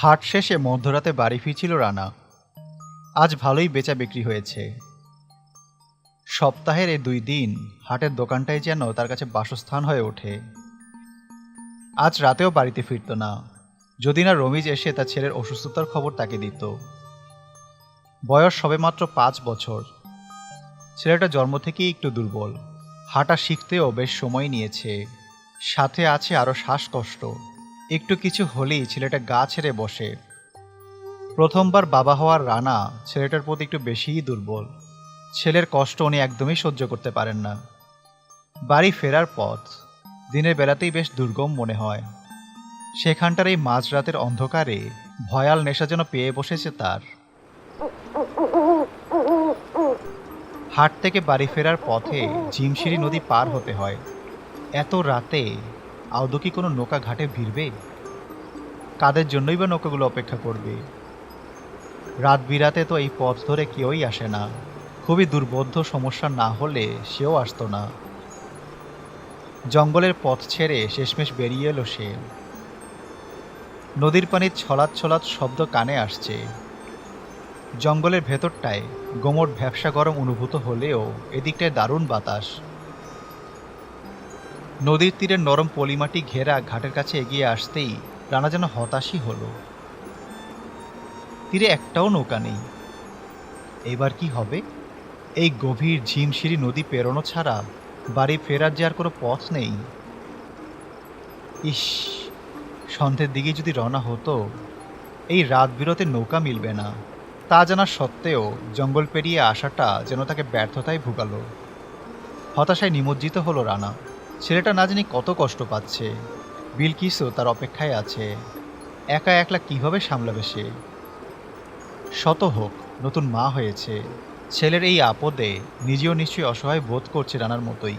হাট শেষে মধ্যরাতে বাড়ি ফিরছিল রানা। আজ ভালোই বেচা বিক্রি হয়েছে। সপ্তাহের এই দুই দিন হাটের দোকানটাই যেন তার কাছে বাসস্থান হয়ে ওঠে। আজ রাতেও বাড়িতে ফিরত না। যদি না রমিজ এসে তার ছেলের অসুস্থতার খবর তাকে দিত। বয়স সবেমাত্র পাঁচ বছর। ছেলেটা জন্ম থেকেই একটু দুর্বল। হাঁটা শিখতেও বেশ সময় নিয়েছে। সাথে আছে আরও শ্বাসকষ্ট। একটু কিছু হলেই ছেলেটা গা ছেড়ে বসে। প্রথমবার বাবা হওয়ার রানা ছেলেটার প্রতি একটু বেশিই দুর্বল। ছেলের কষ্ট উনি একদমই সহ্য করতে পারেন না। বাড়ি ফেরার পথ। দিনের বেলাতেই বেশ দুর্গম মনে হয়। সেখানটার এই মাঝরাতের অন্ধকারে ভয়াল নেশা যেন পেয়ে বসেছে তার। হাট থেকে বাড়ি ফেরার পথে ঝিমশিরি নদী পার হতে হয়। এত রাতে আদৌ কি কোনো নৌকা ঘাটে ভিড়বে? কাদের জন্যই বা নৌকাগুলো অপেক্ষা করবে? রাত বিরাতে তো এই পথ ধরে কেউই আসে না। খুবই দুর্বোধ্য সমস্যা না হলে সেও আসতো না। জঙ্গলের পথ ছেড়ে শেষমেশ বেরিয়ে এলো সে। নদীর পানির ছলাৎ ছলাৎ শব্দ কানে আসছে। জঙ্গলের ভেতরটায় গোমট ভ্যাবসা গরম অনুভূত হলেও এদিকটায় দারুণ বাতাস। নদীর তীরে নরম পলিমাটি ঘেরা ঘাটের কাছে এগিয়ে আসতেই রানা যেন হতাশই হলো। তীরে একটাও নৌকা নেই। এবার কি হবে? এই গভীর ঝিমশিরি নদী পেরোনো ছাড়া বাড়ি ফেরার যে আর কোনো পথ নেই। ইস, সন্ধ্যের দিকে যদি রওনা হতো, এই রাত বিরতে নৌকা মিলবে না। তা জানা সত্ত্বেও জঙ্গল পেরিয়ে আসাটা যেন তাকে ব্যর্থতায় ভুগালো। হতাশায় নিমজ্জিত হলো রানা। ছেলেটা না জানি কত কষ্ট পাচ্ছে। বিলকিসও তার অপেক্ষায় আছে। একা একলা কীভাবে সামলাবে সে? শত হোক, নতুন মা হয়েছে। ছেলের এই আপদে নিজেও নিশ্চয়ই অসহায় বোধ করছে রানার মতোই।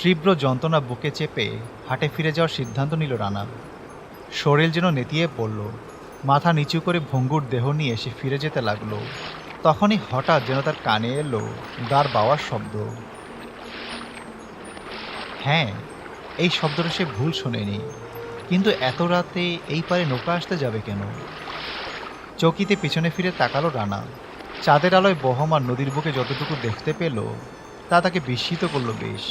তীব্র যন্ত্রণা বুকে চেপে হাটে ফিরে যাওয়ার সিদ্ধান্ত নিল রানা। শরীর যেন নেতিয়ে পড়ল, মাথা নিচু করে ভঙ্গুর দেহ নিয়ে সে ফিরে যেতে লাগল। তখনই হঠাৎ যেন তার কানে এলো দাঁড় বাওয়ার শব্দ। হ্যাঁ এই শব্দটা সে ভুল শোনেনি, কিন্তু এত রাতে এই পারে নৌকা আসতে যাবে কেন? চকিতে পিছনে ফিরে তাকালো রানা। চাঁদের আলোয় বহমান নদীর বুকে যতটুকু দেখতে পেল, তা তাকে বিস্মিত করল বেশ।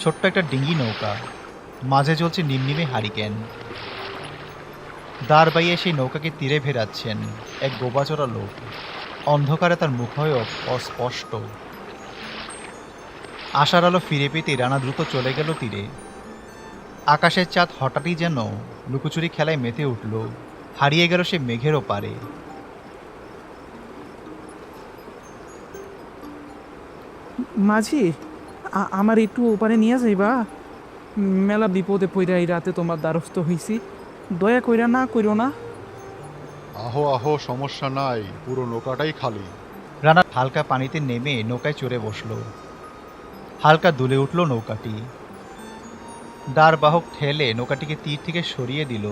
ছোট্ট একটা ডিঙ্গি নৌকা, মাঝে চলছে নিমনিমে হারিকেন। দাঁড় বাইয়ে সেই নৌকাকে তীরে ভেরাচ্ছেন এক গোবাচরা লোক। অন্ধকারে তার মুখ হয় অস্পষ্ট। আশার আলো ফিরে পেতে রানা দ্রুত চলে গেল তীরে। আকাশের চাঁদ হঠাৎই যেন লুকোচুরি খেলায় মেতে উঠল। হারিয়ে গেল সে মেঘেরও পারে মাঝি আমার একটু ওপারে নিয়ে যাইবা। মেলা বিপদে পইরা এই রাতে তোমার দ্বারস্থ হইছি। দয়া কইরা না কইরো না। আহো আহো সমস্যা নাই পুরো নৌকাটাই খালি। রানা হালকা পানিতে নেমে নৌকায় চড়ে বসল। হালকা দুলে উঠল নৌকাটি। দাঁড় বাহক ঠেলে নৌকাটিকে তীর থেকে সরিয়ে দিল।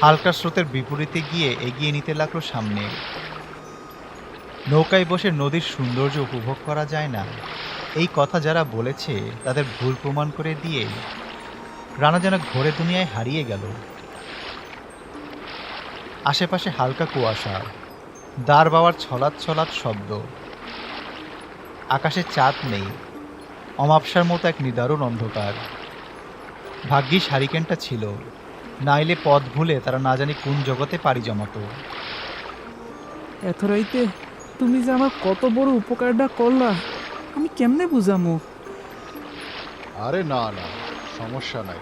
হালকা স্রোতের বিপরীতে গিয়ে এগিয়ে নিতে লাগল সামনে। নৌকায় বসে নদীর সৌন্দর্য উপভোগ করা যায় না। এই কথা যারা বলেছে, তাদের ভুল প্রমাণ করে দিয়ে রানা যেন ঘোরে দুনিয়ায় হারিয়ে গেল। আশেপাশে হালকা কুয়াশা দাঁড় বাওয়ার ছলাৎ ছলাৎ শব্দ, আকাশে চাঁদ নেই অমাবসার মতো এক নিদারুণ অন্ধকার। ভাগ্যিস হারিকেনটা ছিল নাইলে পথ ভুলে তারা না জানি কোন জগতে পাড়ি জমাতো। এত রাইতে তুমি যে আমার কত বড় উপকারটা করলা আমি কেমনে বুঝামু? আরে না না সমস্যা নাই।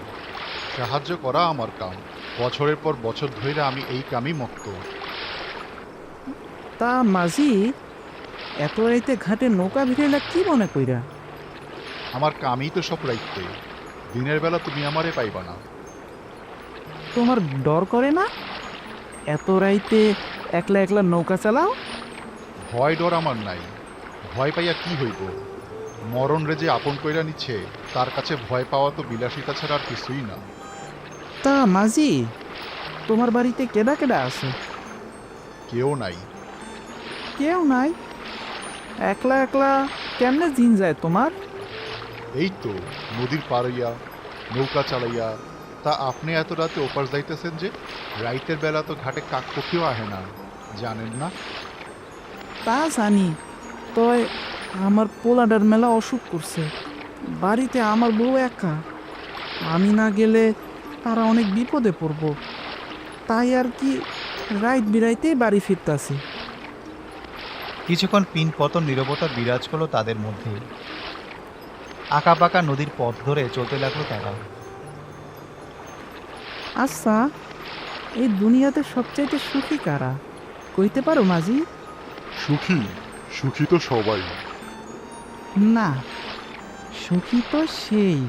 সাহায্য করা আমার কাম। বছরের পর বছর ধরে আমি এই কামই মক্ত। তা মাঝি এত রাইতে ঘাটে নৌকা ভিড়াইলা কি মনে কইরা? আমার কামই তো সব রাইতে। দিনের বেলা তুমি আমারে পাইবা না। তোমার ডর করে না? এত রাইতে একলা একলা নৌকা চালাও? ভয় ডর আমার নাই। ভয় পাইয়া কি হইব? মরণ রে যে আপন কইরা নিচ্ছে তার কাছে ভয় পাওয়া তো বিলাসিতা ছাড়া আর কিছুই না। তা মাঝি তোমার বাড়িতে কেডা কেডা আছে? কেউ নাই। কেউ নাই? একলা একলা কেমনে দিন যায় তোমার? এই তো নদীর পাড়ইয়া নৌকা চালাইয়া তা আপনি এত রাতে ওপার যাইতেছেন যে? রাইতের বেলা তো ঘাটে কাকপক্ষীও আহে না জানেন না? তা জানি। তয় আমার পোলাডার মেলা অসুখ করছে। বাড়িতে আমার বউ একা। আমি না গেলে তারা অনেক বিপদে পড়ব। তাই আর কি রাইত বিরাইতেই বাড়ি ফিরতাছি। কিছুক্ষণ পিন পতন নীরবতা বিরাজ করল তাদের মধ্যে। আঁকা পাকা নদীর পথ ধরে চলতে লাগল তারা। আচ্ছা এই দুনিয়াতে সবচাইতে সুখী কারা? কইতে পারো মাঝি? সুখী? সুখী তো সবাই। না সুখী তো সেই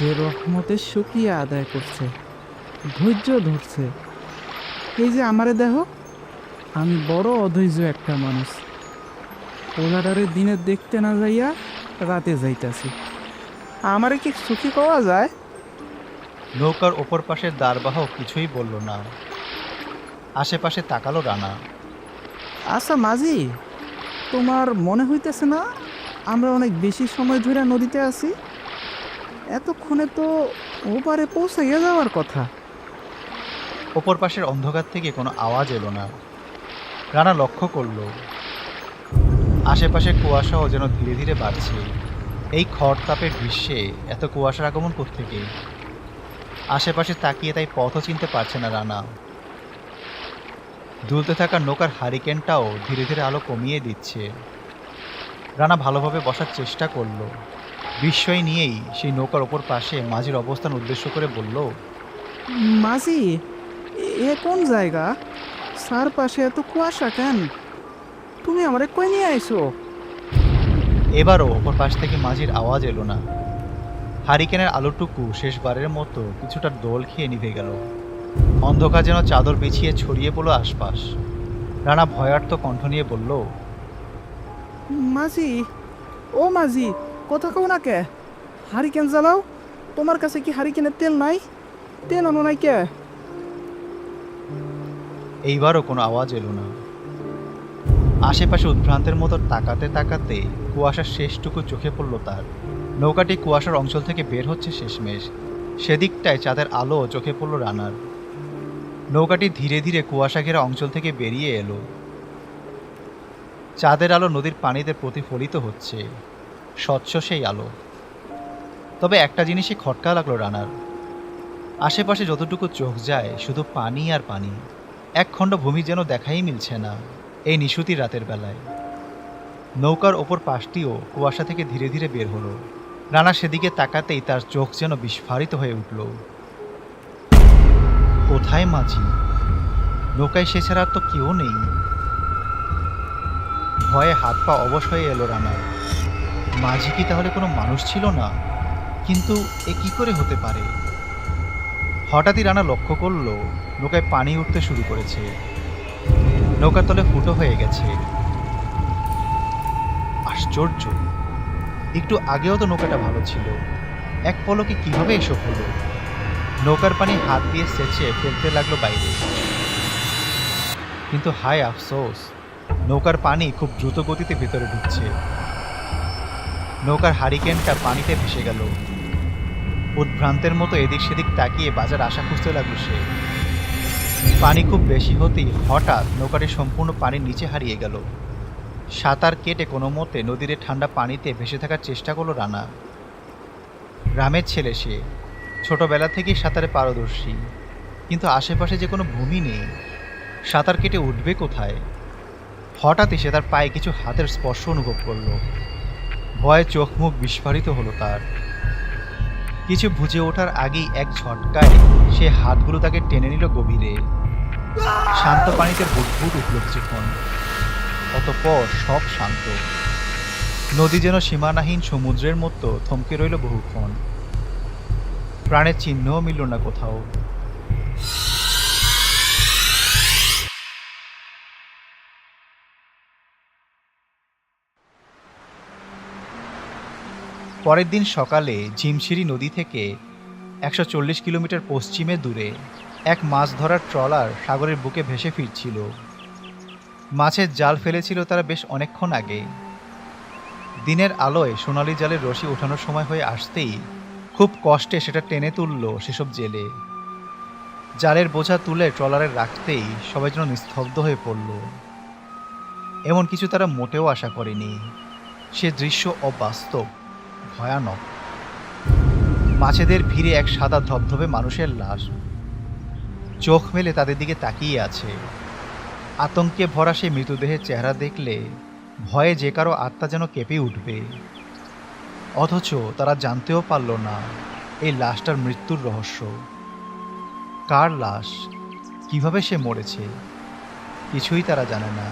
যে রহমতের সুখী আদায় করছে ধৈর্য ধরছে। এই যে আমারে দেহ আমি বড় অধৈর্য একটা মানুষ। ওলাডারে দিনে দেখতে না যাইয়া রাতে যাইতাছি। আমারে কি সুখী পাওয়া যায়? নৌকার ওপর পাশের দ্বারবাহক কিছুই বলল না। আশেপাশে তাকালো রানা। আচ্ছা মাঝি, তোমার মনে হইতেছে না আমরা অনেক বেশি সময় ধরে নদীতে আছি? এতক্ষণে তো ওপারে পৌঁছে যাওয়ার কথা। ওপর পাশের অন্ধকার থেকে কোনো আওয়াজ এলো না। রানা লক্ষ্য করল, আশেপাশে কুয়াশাও যেন ধীরে ধীরে বাড়ছে। এই খড়তাপের গ্রীষ্মে এত কুয়াশার আগমন থেকে আশেপাশে তাকিয়ে তাই পথও চিনতে পারছে না রানা। দুলতে থাকা নৌকার হারিকেনটাও ধীরে ধীরে আলো কমিয়ে দিচ্ছে। রানা ভালোভাবে বসার চেষ্টা করল। বিস্ময় নিয়েই সেই নৌকার ওপর পাশে মাঝির অবস্থান উদ্দেশ্য করে বলল মাঝি এ- কোন জায়গা? সার পাশে এত কুয়াশা কেন? তুমি আমারে কই নিয়ে আইছো? এবারও ওপর পাশ থেকে মাঝির আওয়াজ এলো না। হারিকেনের আলোটুকু শেষবারের মতো কিছুটা দোল খেয়ে নিভে গেল। অন্ধকার যেন চাদর বিছিয়ে ছড়িয়ে পড়ল আশপাশ। রানা ভয়ার্থ কণ্ঠ নিয়ে বলল মাঝি ও মাঝি কথা কও না কে? হারিকেন জ্বালাও তোমার কাছে কি হারিকেনের তেল নাই? তেল আনো নাই কে? এইবারও কোনো আওয়াজ এলো না। আশেপাশে উদ্ভ্রান্তের মতো তাকাতে তাকাতে কুয়াশার শেষটুকু চোখে পড়ল তার। নৌকাটি কুয়াশার অঞ্চল থেকে বের হচ্ছে শেষমেশ। সেদিকটায় চাঁদের আলো চোখে পড়ল রানার। নৌকাটি ধীরে ধীরে কুয়াশা ঘেরা অঞ্চল থেকে বেরিয়ে এলো। চাঁদের আলো নদীর পানিতে প্রতিফলিত হচ্ছে। স্বচ্ছ সেই আলো। তবে একটা জিনিসই খটকা লাগল রানার। আশেপাশে যতটুকু চোখ যায়, শুধু পানি আর পানি। এক খণ্ড ভূমি যেন দেখাই মিলছে না, এই নিশুতি রাতের বেলায়। নৌকার ওপর পাশটিও কুয়াশা থেকে ধীরে ধীরে বের হলো। রানা সেদিকে তাকাতেই তার চোখ যেন বিস্ফারিত হয়ে উঠল। কোথায় মাঝি? নৌকায় সে ছাড়া তো কেউ নেই। ভয়ে হাত পা অবশ হয়ে এলো রানার মাঝি কি তাহলে কোনো মানুষ ছিল না? কিন্তু এ কি করে হতে পারে? হঠাৎই রানা লক্ষ্য করল, নৌকায় পানি উঠতে শুরু করেছে। নৌকার তলে ফুটো হয়ে গেছে। আশ্চর্য! একটু আগেও তো নৌকাটা ভালো ছিল। এক পলকে কীভাবে এসব হলো? নৌকার পানি হাত দিয়ে সেচে ফেলতে লাগল বাইরে। কিন্তু হায় আফসোস, নৌকার পানি খুব দ্রুত গতিতে ভেতরে ঢুকছে। নৌকার হারিকেনটা পানিতে ভেসে গেল। উদ্ভ্রান্তের মতো এদিক সেদিক তাকিয়ে বাজার আশা খুঁজতে লাগল সে। পানি খুব বেশি হতেই হঠাৎ নৌকাটি সম্পূর্ণ পানির নিচে হারিয়ে গেল। সাঁতার কেটে কোনো মতে নদীর ঠান্ডা পানিতে ভেসে থাকার চেষ্টা করল রানা। গ্রামের ছেলে সে। ছোটবেলা থেকেই সাঁতারে পারদর্শী। কিন্তু আশেপাশে যে কোনো ভূমি নেই। সাঁতার কেটে উঠবে কোথায়? হঠাৎই সে তার পায়ে কিছু হাতের স্পর্শ অনুভব করল। ভয়ে চোখ মুখ বিস্ফারিত হলো তার। কিছু বুঝে ওঠার আগেই এক ঝটকায় সে হাতগুলো তাকে টেনে নিল গভীরে। শান্ত পানিতে বুটবুট উঠল কিছুক্ষণ। অতপর সব শান্ত। নদী যেন সীমানাহীন সমুদ্রের মতো থমকে রইল বহুক্ষণ। প্রাণের চিহ্নও মিলল না কোথাও। পরের দিন সকালে ঝিমশিরি নদী থেকে একশো চল্লিশ কিলোমিটার পশ্চিমে দূরে এক মাছ ধরার ট্রলার সাগরের বুকে ভেসে ফিরছিল। মাছের জাল ফেলেছিল তারা বেশ অনেকক্ষণ আগে। দিনের আলোয় সোনালি জালের রশি ওঠানোর সময় হয়ে আসতেই খুব কষ্টে সেটা টেনে তুলল সেসব জেলে। জালের বোঝা তুলে ট্রলারে রাখতেই সবাই যেন নিস্তব্ধ হয়ে পড়ল। এমন কিছু তারা মোটেও আশা করেনি। সে দৃশ্য অবাস্তব, ভয়ানক। মাছেদের ভিড়ে এক সাদা ধবধবে মানুষের লাশ। চোখ মেলে তাদের দিকে তাকিয়ে আছে। আতঙ্কে ভরা সেই মৃতদেহের চেহারা দেখলে ভয়ে যে কারও আত্মা যেন কেঁপে উঠবে। অথচ তারা জানতেও পারল না এই লাশটার মৃত্যুর রহস্য। কার লাশ? কীভাবে সে মরেছে? কিছুই তারা জানে না।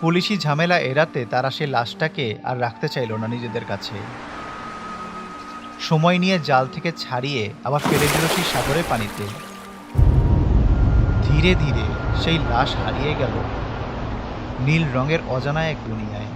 পুলিশি ঝামেলা এড়াতে তারা সে লাশটাকে আর রাখতে চাইল না নিজেদের কাছে। সময় নিয়ে জাল থেকে ছাড়িয়ে আবার ফেলে দিল সেই সাগরের পানিতে। ধীরে ধীরে সেই লাশ হারিয়ে গেল নীল রঙের অজানা এক দুনিয়ায়।